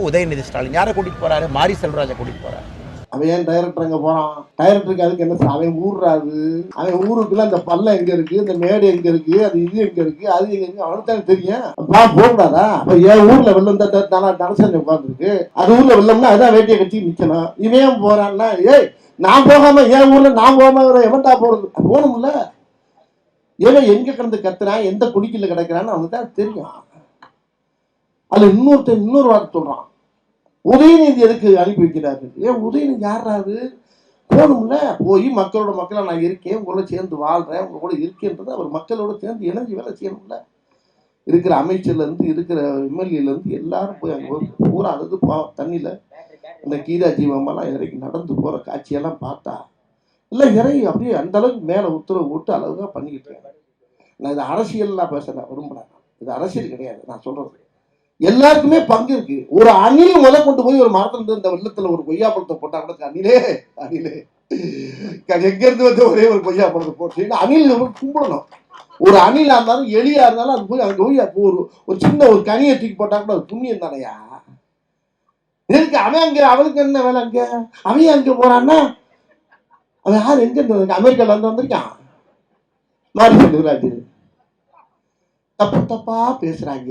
படத்துக்கு உதயநிதி ஸ்டாலின் யாரை கூட்டிட்டு போறாரு? மாரி செல்வராஜை கூட்டிட்டு போறாரு. அவன் ஏன் டைரக்டர் அங்க போறான்? டைரக்டருக்கு அதுக்கு என்ன அவன் ஊர்றாரு. அவன் ஊருக்குள்ள அந்த பல்ல எங்க இருக்கு? இந்த மேடு எங்க இருக்கு? அது இது எங்க இருக்கு? அது எங்க இருக்கு? அவனுக்கு தானே தெரியும். பா போகக்கூடாதா? அப்ப என் ஊர்ல வெள்ளம் தான் தனசன் உட்காந்துருக்கு அது ஊர்ல வெள்ளம்னா அதான் வேட்டியை கட்டி நிக்கணும். இவன் ஏன் போறான்னா ஏய் நான் போகாம என் ஊர்ல நான் போகாம எவன்டா போறது? போகணும்ல. ஏன் எங்க கிடந்து கத்துறான்? எந்த குடிக்கல கிடக்குறான்னு அவனுக்கு தான் தெரியும். அதுல இன்னொருத்தன் இன்னொரு வார்த்தை சொல்றான். உதயநிதி எதுக்கு அனுப்பி வைக்கிறாரு? ஏன் உதயநிதி யாராரு போகணும்ல? போய் மக்களோட மக்களை நான் இருக்கேன் உங்களோட சேர்ந்து வாழ்கிறேன் உங்க கூட இருக்கேன்றது அவர் மக்களோட சேர்ந்து இணைஞ்சு வேலை செய்யணும்ல. இருக்கிற அமைச்சர்லேருந்து இருக்கிற எம்எல்ஏலேருந்து எல்லாரும் போய் அங்கே பூரா அதாவது பா- தண்ணியில் இந்த கீதா ஜீவமெல்லாம் இறங்கி நடந்து போகிற காட்சியெல்லாம் பார்த்தா இல்லை இறங்கி அப்படியே அந்த அளவுக்கு மேல உத்தரவு போட்டு அளவுగా பண்ணிக்கிட்டு இருக்காங்க. நான் இது அரசியல்லாம் பேசுகிறேன் விரும்புறேன் இது அரசியல் கிடையாது நான் சொல்கிறது எல்லாருக்குமே பங்கு இருக்கு. ஒரு அணில் முத கொண்டு போய் ஒரு மரத்துல இருந்து இந்த வெள்ளத்துல ஒரு கொய்யா பழத்தை போட்டா கூட அணிலே அணிலே. எங்க இருந்து வந்து ஒரே ஒரு கொய்யா பழத்தை போட்டு. அணில் கும்பிடணும். ஒரு அணிலா இருந்தாலும் எலியா இருந்தாலும் அது போய் அங்க போய் அப்போ ஒரு ஒரு சின்ன ஒரு கனியை தூக்கி போட்டா கூட அது புண்ணியம் தானையா? எதுக்கு? அவன் அங்க அவனுக்கு என்ன வேலை அங்க? அவன் அங்க போறான்னா? அவன் யார்? எங்க இருந்து அமெரிக்கால இருந்து வந்திருக்கான். மாறி செல்வராஜ் தப்பு தப்பா பேசுறாங்க.